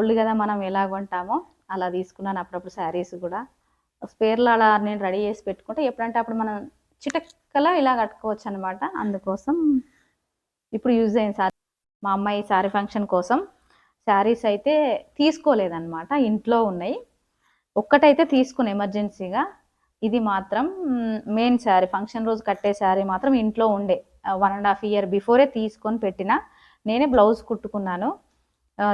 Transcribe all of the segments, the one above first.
Old కదా మనం ఎలా కొంటామో అలా తీసుకున్నాను. అప్పుడప్పుడు శారీస్ కూడా. స్పేర్లో అలా నేను రెడీ చేసి పెట్టుకుంటే ఎప్పుడంటే అప్పుడు మనం చిటక్కలా ఇలా కట్టుకోవచ్చు అనమాట అందుకోసం ఇప్పుడు యూజ్ అయిన సారీ మా అమ్మాయి శారీ ఫంక్షన్ కోసం శారీస్ అయితే తీసుకోలేదన్నమాట. ఇంట్లో ఉన్నాయి. ఒక్కటైతే తీసుకుని ఎమర్జెన్సీగా. ఇది మాత్రం మెయిన్ శారీ. ఫంక్షన్ రోజు కట్టే శారీ మాత్రం ఇంట్లో ఉండే. వన్ అండ్ హాఫ్ ఇయర్ బిఫోరే తీసుకొని పెట్టిన నేనే బ్లౌజ్ కుట్టుకున్నాను.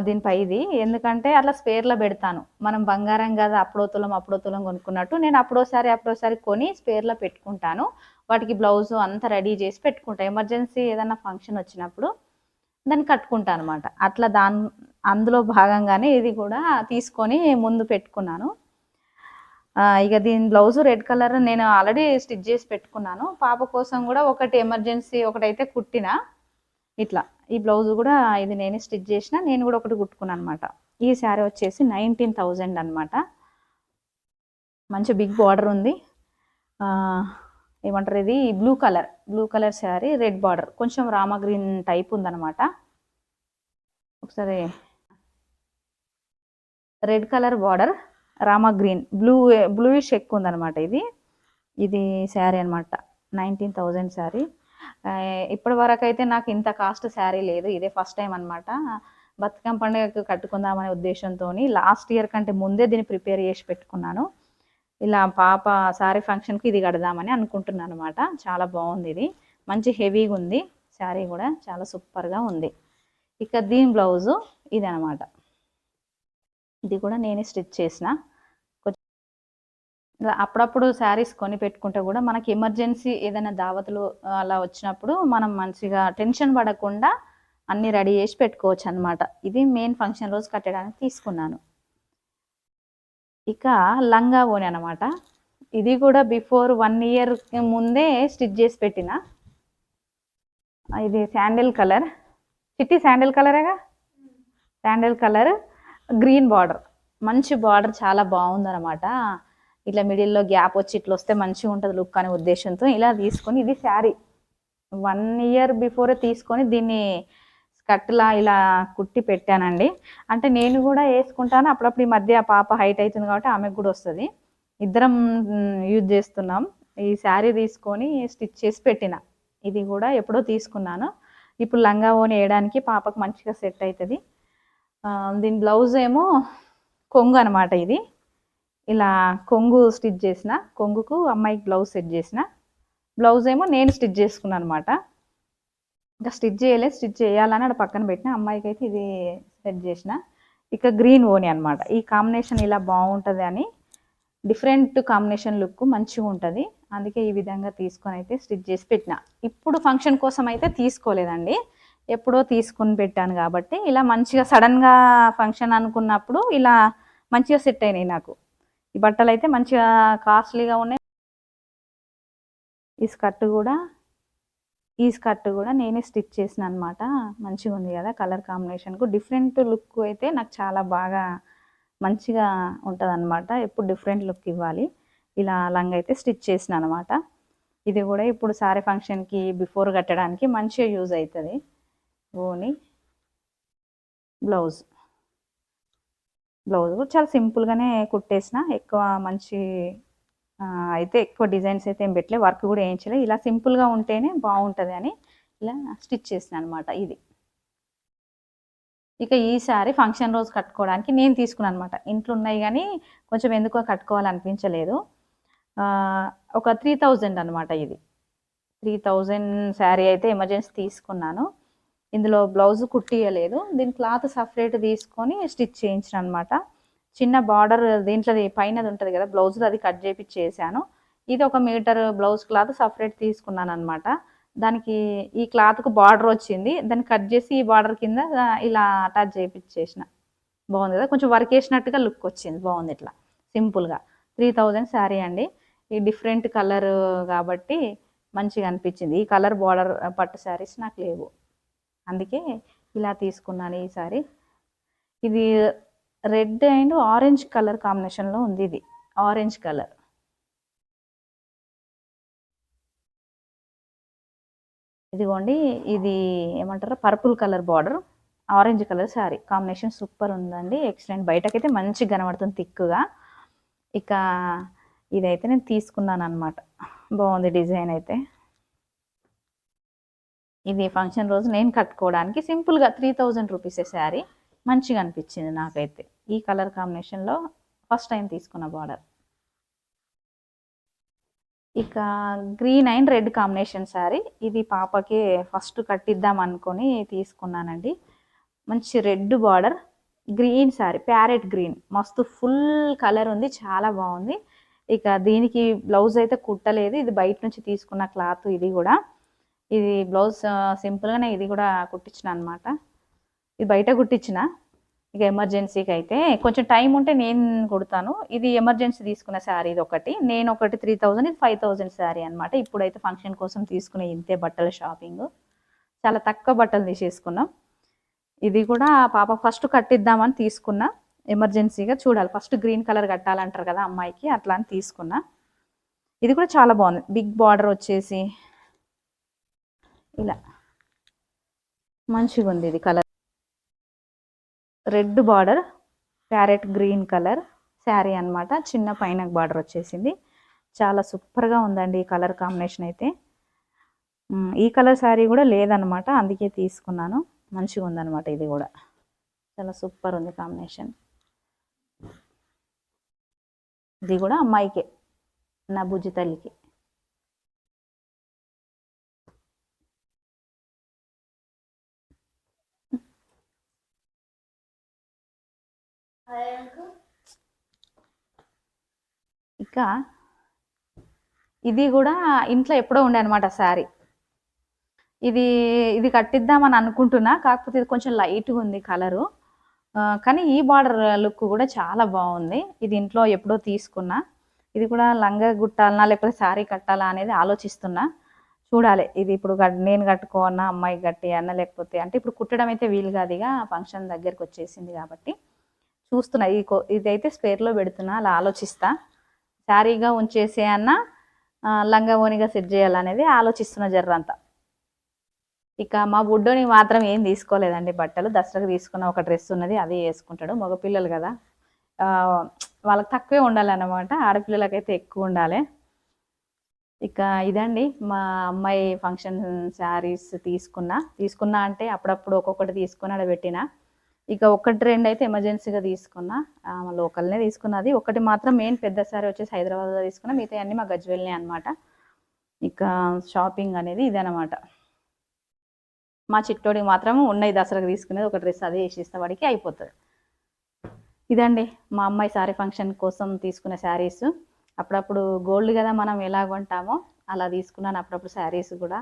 దీనిపై ఇది. ఎందుకంటే అట్లా స్పేర్లో పెడతాను. మనం బంగారం కదా అప్పుడోతులం అప్పుడోతులం అప్పుడో కొనుక్కున్నట్టు నేను అప్పుడోసారి అప్పుడోసారి కొని స్పేర్లో పెట్టుకుంటాను. వాటికి బ్లౌజ్ అంతా రెడీ చేసి పెట్టుకుంటాను ఎమర్జెన్సీ ఏదైనా ఫంక్షన్ వచ్చినప్పుడు దాన్ని కట్టుకుంటాను అనమాట అట్లా దాని అందులో భాగంగానే ఇది కూడా తీసుకొని ముందు పెట్టుకున్నాను. ఇక దీని బ్లౌజ్ రెడ్ కలర్ నేను ఆల్రెడీ స్టిచ్ చేసి పెట్టుకున్నాను. పాప కోసం కూడా ఒకటి ఎమర్జెన్సీ ఒకటైతే కుట్టిన ఇట్లా. ఈ బ్లౌజ్ కూడా ఇది నేనే స్టిచ్ చేసిన నేను కూడా ఒకటి కుట్టుకున్నాను అనమాట ఈ శారీ వచ్చేసి నైన్టీన్ థౌజండ్ అనమాట మంచి బిగ్ బార్డర్ ఉంది. ఏమంటారు ఇది? Blue colour blue colour sari red border. కొంచెం రామా గ్రీన్ టైప్ ఉందన్నమాట. ఒకసారి red colour border Rama green. Blue bluish ఎక్కువ ఉందన్నమాట ఇది. ఇది శారీ అనమాట నైన్టీన్ థౌజండ్ శారీ. ఇప్పటి వరకు అయితే నాకు ఇంత కాస్ట్ శారీ లేదు. ఇదే ఫస్ట్ టైం అనమాట బతుకమ్మ పండుగకు కట్టుకుందామనే ఉద్దేశంతో లాస్ట్ ఇయర్ కంటే ముందే దీన్ని ప్రిపేర్ చేసి పెట్టుకున్నాను. ఇలా పాప శారీ ఫంక్షన్కి ఇది కడదామని అనుకుంటున్నాను అనమాట చాలా బాగుంది ఇది. మంచి హెవీగా ఉంది. శారీ కూడా చాలా సూపర్గా ఉంది. ఇక దీని బ్లౌజు ఇది అనమాట ఇది కూడా నేనే స్టిచ్ చేసిన. అప్పుడప్పుడు శారీస్ కొని పెట్టుకుంటే కూడా మనకి ఎమర్జెన్సీ ఏదైనా దావతులు అలా వచ్చినప్పుడు మనం మంచిగా టెన్షన్ పడకుండా అన్నీ రెడీ చేసి పెట్టుకోవచ్చు అనమాట ఇది మెయిన్ ఫంక్షన్ రోజు కట్టడానికి తీసుకున్నాను. ఇక లంగా ఓని అనమాట ఇది కూడా బిఫోర్ వన్ ఇయర్ ముందే స్టిచ్ చేసి పెట్టిన. ఇది శాండిల్ కలర్. చిట్టి శాండిల్ కలరేగా శాండిల్ కలర్. Green border. మంచి బార్డర్ చాలా బాగుందన్నమాట. ఇట్లా మిడిల్లో గ్యాప్ వచ్చి ఇట్లా వస్తే మంచిగా ఉంటుంది లుక్ అనే ఉద్దేశంతో ఇలా తీసుకొని ఇది శారీ వన్ ఇయర్ బిఫోరే తీసుకొని దీన్ని స్కర్ట్లా ఇలా కుట్టి పెట్టానండి. అంటే నేను కూడా వేసుకుంటాను. అప్పుడప్పుడు ఈ మధ్య పాప హైట్ అవుతుంది కాబట్టి ఆమెకు కూడా వస్తుంది. ఇద్దరం యూజ్ చేస్తున్నాం. ఈ శారీ తీసుకొని స్టిచ్ చేసి పెట్టిన. ఇది కూడా ఎప్పుడో తీసుకున్నాను. ఇప్పుడు లంగా ఓని వేయడానికి పాపకు మంచిగా సెట్ అవుతుంది. దీని బ్లౌజ్ ఏమో కొంగు అనమాట ఇది. ఇలా కొంగు స్టిచ్ చేసిన కొంగుకు అమ్మాయికి బ్లౌజ్ సెట్ చేసిన. బ్లౌజ్ ఏమో నేను స్టిచ్ చేసుకున్నాను అనమాట ఇంకా స్టిచ్ చేయలేదు స్టిచ్ చేయాలని అక్కడ పక్కన పెట్టిన అమ్మాయికి అయితే ఇది సెట్ చేసిన. ఇక గ్రీన్ ఓని అనమాట ఈ కాంబినేషన్ ఇలా బాగుంటుంది అని డిఫరెంట్ కాంబినేషన్ లుక్ మంచిగా ఉంటుంది. అందుకే ఈ విధంగా తీసుకొని అయితే స్టిచ్ చేసి పెట్టిన. ఇప్పుడు ఫంక్షన్ కోసం అయితే తీసుకోలేదండి. ఎప్పుడో తీసుకొని పెట్టాను కాబట్టి ఇలా మంచిగా సడన్గా ఫంక్షన్ అనుకున్నప్పుడు ఇలా మంచిగా సెట్ అయినాయి నాకు. ఈ బట్టలు అయితే మంచిగా కాస్ట్లీగా ఉన్నాయి. ఈ స్కర్ట్ కూడా ఈ స్కర్ట్ కూడా నేనే స్టిచ్ చేసిన అనమాట మంచిగా ఉంది కదా కలర్ కాంబినేషన్కు డిఫరెంట్ లుక్ అయితే నాకు చాలా బాగా మంచిగా ఉంటుంది అనమాట ఎప్పుడు డిఫరెంట్ లుక్ ఇవ్వాలి. ఇలా లంగ్ అయితే స్టిచ్ చేసిన అనమాట ఇది కూడా ఇప్పుడు సారీ ఫంక్షన్కి బిఫోర్ కట్టడానికి మంచిగా యూజ్ అవుతుంది. ఓని బ్లౌజ్. బ్లౌజ్ కూడా చాలా సింపుల్గానే కుట్టేసిన ఎక్కువ మంచి అయితే ఎక్కువ డిజైన్స్ అయితే ఏం పెట్టలే వర్క్ కూడా వేయించలే ఇలా సింపుల్గా ఉంటేనే బాగుంటుంది అని ఇలా స్టిచ్ చేసిన అనమాట ఇది. ఇక ఈ ఫంక్షన్ రోజు కట్టుకోవడానికి నేను తీసుకున్నాను అనమాట ఇంట్లో ఉన్నాయి కానీ కొంచెం ఎందుకో కట్టుకోవాలనిపించలేదు. ఒక త్రీ థౌజండ్ అనమాట ఇది. త్రీ థౌజండ్ శారీ అయితే ఎమర్జెన్సీ తీసుకున్నాను. ఇందులో బ్లౌజ్ కుట్టియలేదు. దీని క్లాత్ సపరేట్ తీసుకొని స్టిచ్ చేయించిన అనమాట చిన్న బార్డర్ దీంట్లో పైనది ఉంటుంది కదా బ్లౌజ్లో అది కట్ చేపించేసాను ఇది ఒక మీటర్ బ్లౌజ్ క్లాత్ సపరేట్ తీసుకున్నాను అనమాట దానికి ఈ క్లాత్కు బార్డర్ వచ్చింది. దాన్ని కట్ చేసి ఈ బార్డర్ కింద ఇలా అటాచ్ చేయించేసిన బాగుంది కదా? కొంచెం వర్క్ వేసినట్టుగా లుక్ వచ్చింది. బాగుంది ఇట్లా. సింపుల్గా. త్రీ థౌజండ్ శారీ అండి. ఈ డిఫరెంట్ కలర్ కాబట్టి మంచిగా అనిపించింది. ఈ కలర్ బార్డర్ పట్టు శారీస్ నాకు లేవు. అందుకే ఇలా తీసుకున్నాను ఈ సారీ ఇది రెడ్ అండ్ ఆరెంజ్ కలర్ కాంబినేషన్లో ఉంది ఇది. Orange colour. ఇదిగోండి ఇది ఏమంటారు? Purple colour border orange colour sari. Combination super ఉందండి. ఎక్సలెంట్. బయటకైతే మంచిగా కనబడుతుంది థిక్గా. ఇక ఇదైతే నేను తీసుకున్నాను అనమాట బాగుంది డిజైన్ అయితే. ఇది ఫంక్షన్ రోజు నేను కట్టుకోవడానికి సింపుల్గా త్రీ థౌజండ్ రూపీసే శారీ. మంచిగా అనిపించింది నాకైతే. ఈ కలర్ కాంబినేషన్లో ఫస్ట్ టైం తీసుకున్న బార్డర్. ఇక green and red combination sari. ఇది పాపకి ఫస్ట్ కట్టిద్దాం అనుకొని తీసుకున్నానండి. మంచి red border. Green sari parrot green. మస్తు ఫుల్ కలర్ ఉంది చాలా బాగుంది. ఇక దీనికి బ్లౌజ్ అయితే కుట్టలేదు. ఇది బయట నుంచి తీసుకున్న క్లాత్ ఇది కూడా. ఇది బ్లౌజ్ సింపుల్గానే ఇది కూడా కుట్టించిన అనమాట ఇది బయట కుట్టించిన. ఇక ఎమర్జెన్సీకి అయితే కొంచెం టైం ఉంటే నేను కుడతాను. ఇది ఎమర్జెన్సీ తీసుకున్న శారీ ఇది ఒకటి. నేను ఒకటి త్రీ థౌజండ్ ఇది ఫైవ్ థౌజండ్ శారీ అనమాట ఇప్పుడైతే ఫంక్షన్ కోసం తీసుకునే ఇంతే బట్టల షాపింగ్ చాలా తక్కువ బట్టలు తీసేసుకున్నాం. ఇది కూడా పాప ఫస్ట్ కట్టిద్దామని తీసుకున్నా. ఎమర్జెన్సీగా చూడాలి. ఫస్ట్ గ్రీన్ కలర్ కట్టాలంటారు కదా అమ్మాయికి అట్లా అని తీసుకున్నా. ఇది కూడా చాలా బాగుంది. బిగ్ బార్డర్ వచ్చేసి ఇలా. మంచిగా ఉంది ఇది colour. Red border parrot green colour sari అన్నమాట. చిన్న పైన బార్డర్ వచ్చేసింది. చాలా సూపర్గా ఉందండి ఈ కలర్ కాంబినేషన్ అయితే. ఈ కలర్ శారీ కూడా లేదనమాట అందుకే తీసుకున్నాను. మంచిగా ఉందన్నమాట ఇది కూడా. చాలా సూపర్ ఉంది కాంబినేషన్. ఇది కూడా అమ్మాయికే నా బుజ్జి తల్లికి. ఇక ఇది కూడా ఇంట్లో ఎప్పుడో ఉండే అనమాట శారీ. ఇది ఇది కట్టిద్దామని అనుకుంటున్నా కాకపోతే ఇది కొంచెం లైట్గా ఉంది కలరు. కానీ ఈ బార్డర్ లుక్ కూడా చాలా బాగుంది. ఇది ఇంట్లో ఎప్పుడో తీసుకున్నా. ఇది కూడా లంగా గుట్టాలనా లేకపోతే శారీ కట్టాలా అనేది ఆలోచిస్తున్నా. చూడాలి ఇది ఇప్పుడు నేను కట్టుకోవన్నా అమ్మాయి కట్టి అన్న లేకపోతే అంటే ఇప్పుడు కుట్టడం అయితే వీలు కాదుగా ఫంక్షన్ దగ్గరికి వచ్చేసింది కాబట్టి. చూస్తున్నా ఈ కో- ఇదైతే స్పేర్లో పెడుతున్నా అలా ఆలోచిస్తా. శారీగా ఉంచేసే అన్న లంగా ఓనిగా సెట్ చేయాలనేది ఆలోచిస్తున్న జర్రంతా ఇక మా బుడ్డోని మాత్రం ఏం తీసుకోలేదండి బట్టలు. దసరాకు తీసుకున్న ఒక డ్రెస్ ఉన్నది అది వేసుకుంటాడు. మగపిల్లలు కదా. వాళ్ళకి తక్కువే ఉండాలన్నమాట. ఆడపిల్లలకైతే ఎక్కువ ఉండాలి. ఇక ఇదండి మా అమ్మాయి ఫంక్షన్ శారీస్ తీసుకున్నా. తీసుకున్నా అంటే అప్పుడప్పుడు ఒక్కొక్కటి తీసుకుని ఆడ పెట్టిన ఇక ఒకటి రెండు అయితే ఎమర్జెన్సీగా తీసుకున్నా. లోకల్నే తీసుకున్నది. ఒకటి మాత్రం మెయిన్ పెద్ద సారీ వచ్చేసి హైదరాబాద్లో తీసుకున్నా. మిగతా అన్ని మా గజ్వెల్నే అనమాట ఇక షాపింగ్ అనేది ఇదనమాట మా చిట్టోడికి మాత్రం ఉన్నాయి దసరాకు తీసుకునేది. ఒక డ్రెస్ అదే వేసిస్తే వాడికి అయిపోతుంది. ఇదండి మా అమ్మాయి శారీ ఫంక్షన్ కోసం తీసుకున్న శారీస్. అప్పుడప్పుడు గోల్డ్ కదా మనం ఎలా కొంటామో అలా తీసుకున్నాను. అప్పుడప్పుడు శారీస్ కూడా.